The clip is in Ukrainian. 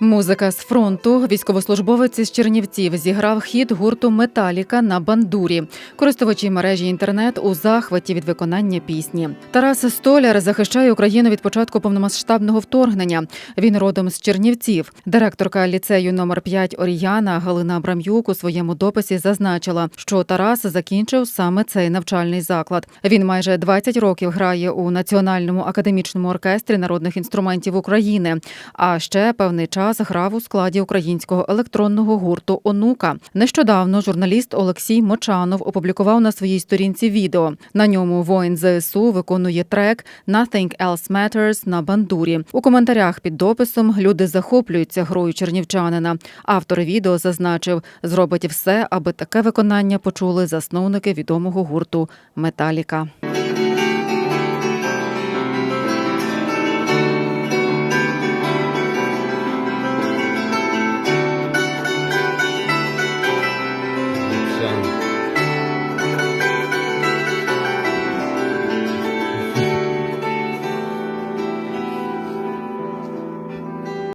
Музика з фронту. Військовослужбовець із Чернівців зіграв хід гурту Металіка на бандурі. Користувачі мережі інтернет у захваті від виконання пісні. Тарас Столяр захищає Україну від початку повномасштабного вторгнення. Він родом з Чернівців. Директорка ліцею номер 5 Оріяна Галина Абрам'юк у своєму дописі зазначила, що Тарас закінчив саме цей навчальний заклад. Він майже 20 років грає у Національному академічному оркестрі народних інструментів України. А ще певний час грав у складі українського електронного гурту Онука. Нещодавно журналіст Олексій Мочанов опублікував на своїй сторінці відео. На ньому воїн ЗСУ виконує трек «Nothing Else Matters» на бандурі. У коментарях під дописом люди захоплюються грою чернівчанина. Автор відео зазначив, зробить все, аби таке виконання почули засновники відомого гурту Металіка.